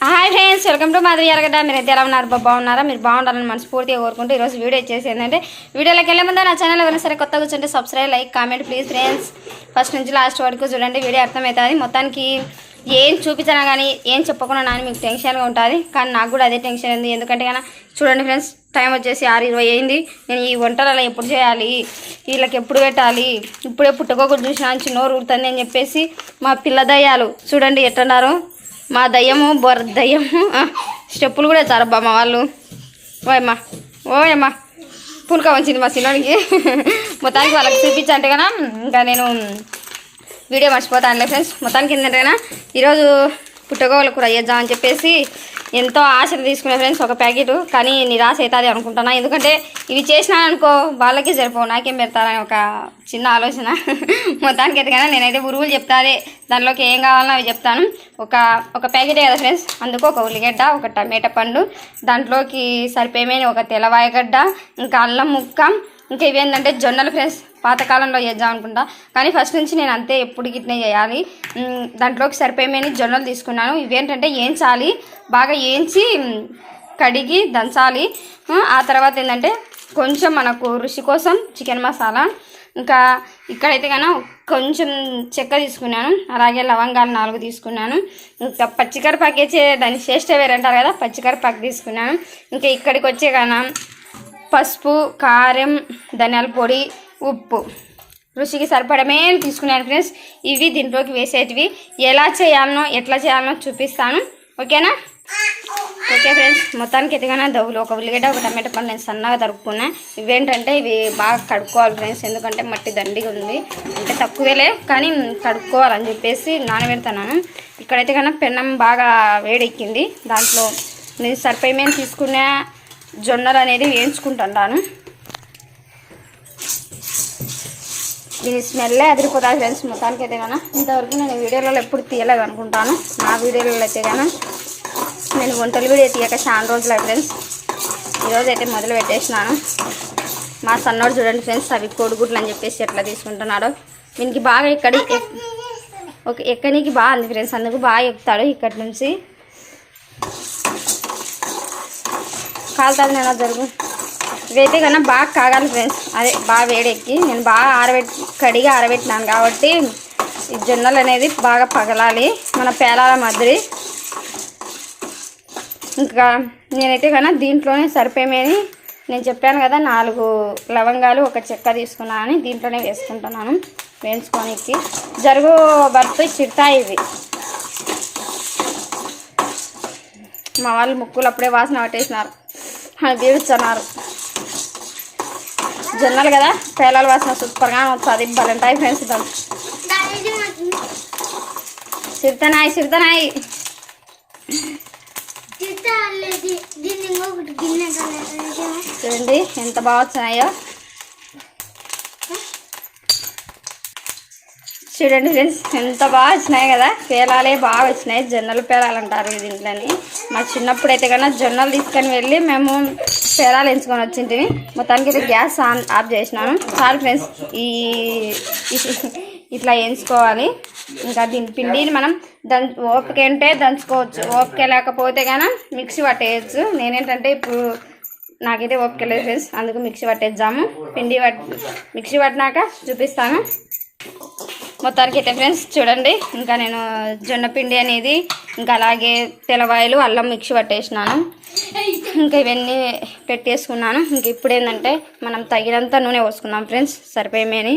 Hi friends welcome to Madhuri Erragadda మీరు అయితే ఎలా ఉన్నారు? బా- బాగున్నారా? మీరు బాగుండాలని మనస్ఫూర్తిగా కోరుకుంటూ ఈరోజు వీడియో వచ్చేసి ఏంటంటే వీడియోలోకి వెళ్ళే ముందు నా ఛానల్ ఎవరైనా సరే కొత్తగా కూర్చుంటే subscribe like comment please friends first నుంచి లాస్ట్ వరకు చూడండి వీడియో అర్థమవుతుంది. మొత్తానికి ఏం చూపించినా కానీ ఏం చెప్పకుండా నాని మీకు టెన్షన్గా ఉంటుంది. కానీ నాకు కూడా అదే టెన్షన్ ఉంది. ఎందుకంటే కానీ చూడండి ఫ్రెండ్స్ టైం వచ్చేసి ఆరు ఇరవై అయింది. నేను ఈ వంటలు అలా ఎప్పుడు చేయాలి? వీళ్ళకి ఎప్పుడు పెట్టాలి? ఇప్పుడే పుట్టుకోకుండా చూసిన నుంచి నోరు ఊరుతుంది అని చెప్పేసి మా పిల్ల దయ్యాలు చూడండి ఎట్టున్నారు మా దయ్యము బొర దయ్యము. స్టెప్పులు కూడా చారబ్బా మా వాళ్ళు. ఓయమ్మా ఓయమ్మా పుల్క వచ్చింది మా సిలోనికి మొత్తానికి వాళ్ళకి చూపించంటే కదా ఇంకా నేను వీడియో మర్చిపోతానులే ఫ్రెండ్స్ మొత్తానికి ఏంటంటే ఈరోజు పుట్టగోళ్ళ కూర అని చెప్పేసి ఎంతో ఆశలు తీసుకునే ఫ్రెండ్స్ ఒక ప్యాకెట్ కానీ నిరాశ అవుతుంది అనుకుంటున్నా. ఎందుకంటే ఇవి చేసినా అనుకో వాళ్ళకి సరిపోవు. నాకేం పెడతారని ఒక చిన్న ఆలోచన. మొత్తానికి అయితే కానీ నేనైతే ఉరువులు చెప్తాదే దానిలోకి ఏం కావాలో అవి చెప్తాను. ఒక ఒక ప్యాకెటే కదా ఫ్రెండ్స్. అందుకు ఒక ఉల్లిగడ్డ ఒక టమాటా పండు దాంట్లోకి సరిపోయేమని ఒక తెల్లవాయగడ్డ ఇంకా అల్లం ముక్క. ఇంకా ఇవేంటంటే జొన్నలు ఫ్రెండ్స్. పాతకాలంలో చేద్దాం అనుకుంటా. కానీ ఫస్ట్ నుంచి నేను అంతే ఎప్పుడు గిట్నే చేయాలి. దాంట్లోకి సరిపోయేమని జొన్నలు తీసుకున్నాను. ఇవేంటంటే ఏంచాలి బాగా ఏంచి కడిగి దంచాలి. ఆ, తర్వాత ఏంటంటే కొంచెం మనకు రుచి కోసం చికెన్ మసాలా. ఇంకా ఇక్కడైతే కన్నా కొంచెం చెక్క తీసుకున్నాను. అలాగే లవంగాలు నాలుగు తీసుకున్నాను. ఇంకా పచ్చికరిపాకు వేసే దాని శ్రేష్ట వేరంటారు కదా పచ్చికరిపాకు తీసుకున్నాను. ఇంకా ఇక్కడికి వచ్చే కన్నా పసుపు కారం ధనియాల పొడి ఉప్పు. రుచికి సరిపడమే తీసుకున్నాను ఫ్రెండ్స్. ఇవి దీంట్లోకి వేసేటివి. ఎలా చేయాలనో ఎట్లా చేయాలనో చూపిస్తాను. ఓకేనా? Okay friends. మొత్తానికి ఎదిగానే దవ్వులు. ఒక ఉల్లిగడ్డ ఒక టమాటా పండు నేను సన్నగా తరుక్కున్నా. ఇవేంటంటే ఇవి బాగా కడుక్కోవాలి ఫ్రెండ్స్. ఎందుకంటే మట్టి దండిగా ఉంది. అంటే తక్కువేలే కానీ కడుక్కోవాలని చెప్పేసి నానబెడతాను ఇక్కడైతే కన్నా పెన్నం బాగా వేడెక్కింది. దాంట్లో నేను సరిపోయి తీసుకున్న జొన్నలు అనేది వేయించుకుంటాను దీని స్మెల్లే అదిరిపోతాయి ఫ్రెండ్స్ మొత్తానికి అయితే కానీ ఇంతవరకు నేను వీడియోలలో ఎప్పుడు తీయలేదు అనుకుంటాను. నా వీడియోలలో అయితే కానీ నేను వంటలు వీడియో తీయక చాలా రోజులు ఫ్రెండ్స్. ఈరోజు అయితే మొదలు పెట్టేసినాను. మా సన్నోడు చూడండి ఫ్రెండ్స్ అవి కోడిగుడ్లు అని చెప్పేసి ఎట్లా తీసుకుంటున్నాడో. దీనికి బాగా ఇక్కడ ఎక్- ఒక ఎక్కనికి బాగా ఉంది ఫ్రెండ్స్. అందుకు బాగా ఎక్కుతాడు ఇక్కడి నుంచి. కాలుతాను నేను జరుగు. ఇవైతే కన్నా బాగా కాగాలి ఫ్రెండ్స్ అదే బాగా వేడెక్కి నేను బాగా ఆరబెట్టి కడిగి ఆరబెట్టినాను కాబట్టి ఈ జొన్నలు అనేది బాగా పగలాలి. మన పేలాల మాదిరి. ఇంకా నేనైతే కన్నా దీంట్లోనే సరిపోయేమని నేను చెప్పాను కదా నాలుగు లవంగాలు ఒక చెక్క తీసుకున్నానని దీంట్లోనే వేసుకుంటున్నాను వేయించుకోనికి. జరుగు బర్త్ చిరుతాయి ఇవి. మా వాళ్ళు ముక్కులు అప్పుడే వాసన పట్టేసినారు. అని తీడుస్తున్నారు జొన్నలు కదా? పేలాల వాసన సూపర్గా వస్తుంది బలంటాయి ఫ్రెండ్స్ ఇద్దాం సిరితనాయి సిరితనాయి. చూడండి ఎంత బాగా వచ్చినాయో. చూడండి ఫ్రెండ్స్ ఎంత బాగా వచ్చినాయి కదా? పేలాలే బాగా వచ్చినాయి. జొన్నలు పేలాలు అంటారు దీంట్లోని. మా చిన్నప్పుడు అయితే కన్నా జొన్నలు తీసుకొని వెళ్ళి మేము చీరాలు ఎంచుకొని వచ్చింటివి మొత్తానికి అయితే గ్యాస్ ఆన్ ఆఫ్ చేసినాను. సారీ ఫ్రెండ్స్ ఈ ఇట్లా వేయించుకోవాలి. ఇంకా దీని పిండిని మనం దం ఓపిక ఉంటే దంచుకోవచ్చు. ఓపిక లేకపోతే కానీ మిక్సీ పట్టేయచ్చు. నేనేంటంటే ఇప్పుడు నాకైతే ఓపిక లేదు ఫ్రెండ్స్. అందుకు మిక్సీ పట్టేద్దాము. పిండి పట్ మిక్సీ పట్టినాక చూపిస్తాను. మొత్తానికి అయితే ఫ్రెండ్స్ చూడండి. ఇంకా నేను జొన్న పిండి అనేది ఇంకా అలాగే తెలవాయలు అల్లం మిక్సీ పట్టేసినాను. ఇంకా ఇవన్నీ పెట్టేసుకున్నాను. ఇంక ఇప్పుడు ఏంటంటే మనం తగినంత నూనె పోసుకుందాం ఫ్రెండ్స్. సరిపోయేమని.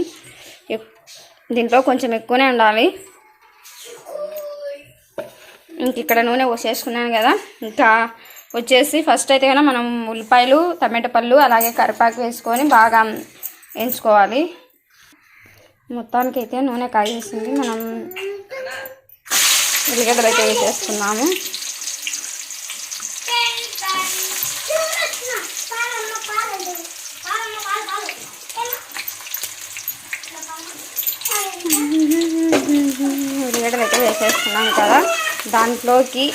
దీంట్లో కొంచెం ఎక్కువనే ఉండాలి. ఇంక ఇక్కడ నూనె పోసేసుకున్నాను కదా. ఇంకా వచ్చేసి ఫస్ట్ అయితే కనుక మనం ఉల్లిపాయలు టమాటా పళ్ళు అలాగే కరివేపాకు వేసుకొని బాగా ఎంచుకోవాలి మొత్తానికి అయితే నూనె కాగేసింది. మనం ఉల్లిగడ్డలు అయితే వేసేసుకున్నాము. ఉల్లిగడ్డలు అయితే వేసేస్తున్నాం కదా. దాంట్లోకి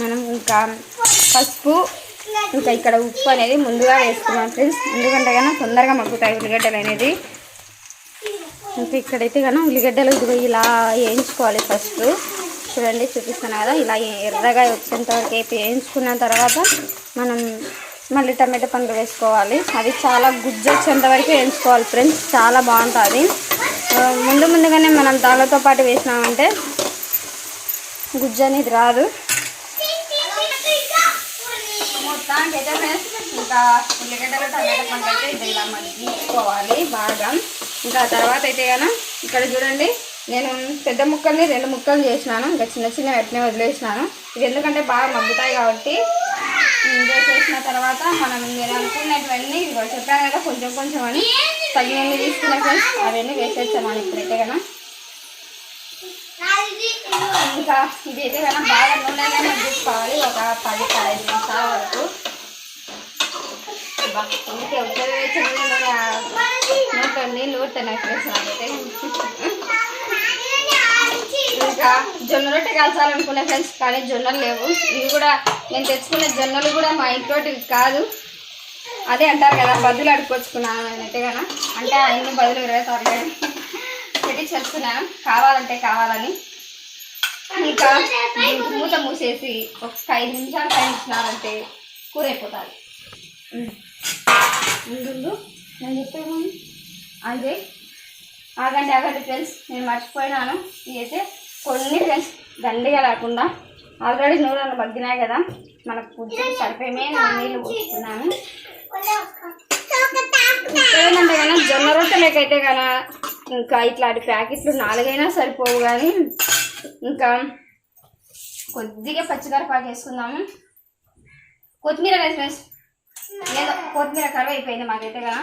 మనం ఇంకా పసుపు ఇంకా ఇక్కడ ఉప్పు అనేది ముందుగా వేసుకున్నాం ఫ్రెండ్స్. ఎందుకంటే కన్నా తొందరగా మగ్గుతాయి ఉల్లిగడ్డలు అనేది. ఇంకా ఇక్కడైతే కన్నా ఉల్లిగడ్డలు ఇదిగో ఇలా వేయించుకోవాలి ఫస్ట్. చూడండి చూపిస్తాను కదా. ఇలా ఎర్రగా వచ్చేంత వరకు వేయించుకున్న తర్వాత మనం మళ్ళీ టమాటా పండు వేసుకోవాలి. అది చాలా గుజ్జు వచ్చేంత వరకు వేయించుకోవాలి ఫ్రెండ్స్. చాలా బాగుంటుంది. ముందు ముందుగానే మనం దానితో పాటు వేసినామంటే గుజ్జు అనేది రాదు. మొత్తానికి ఫ్రెండ్స్ ఇంకా ఉల్లిగడ్డలు టమాటా పండు అయితే ఇది ఇలా మగ్గించుకోవాలి బాగా ఇంకా తర్వాత అయితే కనుక ఇక్కడ చూడండి నేను పెద్ద ముక్కల్ని రెండు ముక్కలు చేసినాను ఇంకా చిన్న చిన్న వెంటనే వదిలేసినాను. ఇది ఎందుకంటే బాగా మగ్గుతాయి కాబట్టి. ఇంకా చేసిన తర్వాత మనం నేను అనుకున్నటువన్నీ ఇది చెప్పాను కదా కొంచెం కొంచెం అని. తగినన్ని తీసుకున్న ఫ్రెండ్స్ అవన్నీ వేసేస్తాను ఇప్పుడైతే కదా. ఇంకా ఇదైతే కదా బాగా నూనెగా మగ్గించుకోవాలి ఒక పది పదహైదు నిమిషాల వరకు. అబ్బా, అందుకే ఉత్తర నీళ్ళు ఊరుతున్నాయి ఫ్రెండ్స్ అయితే ఇంకా జొన్న రొట్టె కాల్చాలనుకునే ఫ్రెండ్స్ కానీ జొన్నలు లేవు. ఇవి కూడా నేను తెచ్చుకునే జొన్నలు కూడా మా ఇంట్లోటివి కాదు. అదే అంటారు కదా బదులు అడుకొచ్చుకున్నాను నేనైతే కదా. అంటే అన్ని బదులు ఇరవై సార్లు పెట్టి చేస్తున్నాను. కావాలంటే కావాలని. ఇంకా మూత మూసేసి ఒక ఐదు నిమిషాలు టైం ఇచ్చినారంటే కూర అయిపోతుంది. ముందు నేను చెప్పేమో అదే ఆగండి ఆగండి ఫ్రెండ్స్. నేను మర్చిపోయినాను. ఇదైతే కొన్ని ఫ్రెండ్స్ దండిగా లేకుండా ఆల్రెడీ నూనెలు మగ్గినాయి కదా. మనకు కొంచెం నేను నీళ్ళు పోస్తున్నాను ఏంటంటే కానీ జొన్న కదా ఇంకా ఇట్లాంటి ప్యాకెట్లు నాలుగైనా సరిపోవు కానీ ఇంకా కొద్దిగా పచ్చికరపాకు వేసుకుందాము. కొత్తిమీర వేసి ఫ్రెండ్స్? ఏదో కొత్తిమీర కరువు అయిపోయింది మాకైతే కదా.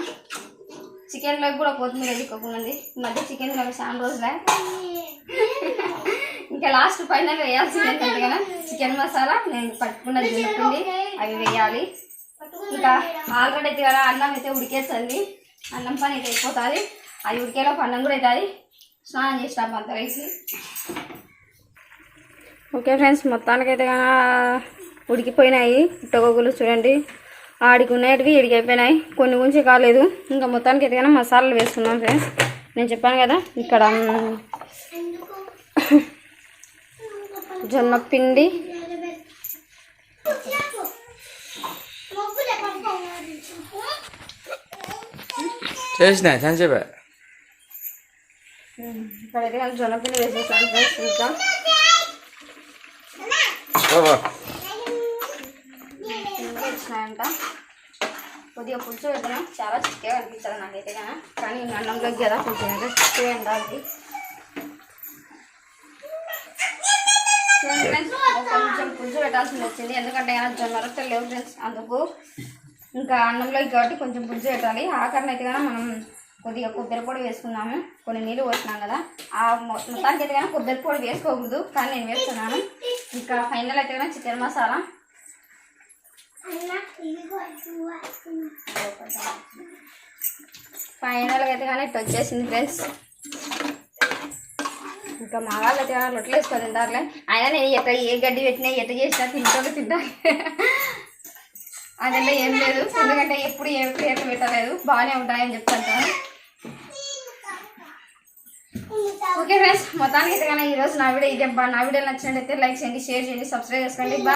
చికెన్లోకి కూడా కొత్తిమీర ఎదుకోకుండా ఈ మధ్య చికెన్ చాలా రోజులే. ఇంకా లాస్ట్ ఫైనల్ వేయాల్సింది ఏంటంటే కదా చికెన్ మసాలా నేను పట్టుకున్న పిండి అవి వేయాలి. ఇంకా ఆల్రెడీ అయితే కదా అన్నం అయితే ఉడికేసండి అన్నం పని అయితే అయిపోతుంది. అది ఉడికేలోపు అన్నం కూడా అవుతుంది స్నానం చేసినాం అంత వేసి ఓకే ఫ్రెండ్స్ మొత్తానికైతే కానీ ఉడికిపోయినాయి. పుట్టగొగ్గులు చూడండి. ఆడికి ఉన్నటివి ఇడికైపోయినాయి. కొన్ని గురించి కాలేదు. ఇంకా మొత్తానికి అయితే కానీ మసాలాలు వేస్తున్నాం ఫ్రెండ్స్. నేను చెప్పాను కదా ఇక్కడ జొన్న పిండి. చేసిన సంచేపే ఇక్కడైతే కానీ జొన్న పిండి వేసేసాను ఫ్రెండ్స్ పిండి వచ్చినాయంట కొద్దిగా పులుసు పెట్టినా చాలా చిక్కగా అనిపించదు నాకైతే కానీ కానీ అన్నంలోకి కదా కొంచెం అయితే చిక్కగా ఉండాలి కొంచెం పులుసు పెట్టాల్సింది వచ్చింది ఎందుకంటే జొన్న రొట్టెలు లేవు ఫ్రెండ్స్ అందుకు ఇంకా అన్నంలోకి కాబట్టి కొంచెం పులుసు పెట్టాలి. ఆఖరణ అయితే కానీ మనం కొద్దిగా కొబ్బరి పొడి వేసుకున్నాము కొన్ని నీళ్ళు పోసినాం కదా. ఆ మొత్తానికి అయితే కానీ కొబ్బరి పొడి వేసుకోకూడదు. కానీ నేను వేస్తున్నాను. ఇంకా ఫైనల్ అయితే కానీ చికెన్ మసాలా. ఫైనల్గా అయితే కానీ ఇట్లా వచ్చేసింది ఫ్రెండ్స్. ఇంకా మా వాళ్ళు అయితే కానీ రొట్టెలు వేసుకొని తింటారులే. అయినా నేను ఎట్లా ఏ గడ్డి పెట్టినా ఎట్ట చేసినా తింటారు తింటారు. అదంతా ఏం లేదు. ఎందుకంటే ఎప్పుడు ఏ పేర్లు పెట్టలేదు బాగానే ఉంటాయని చెప్తాను ఓకే ఫ్రెండ్స్ మొత్తానికి అయితే కానీ ఈరోజు నా వీడియో ఇదే. నా వీడియో నచ్చినట్టయితే లైక్ చేయండి షేర్ చేయండి సబ్స్క్రైబ్ చేసుకోండి.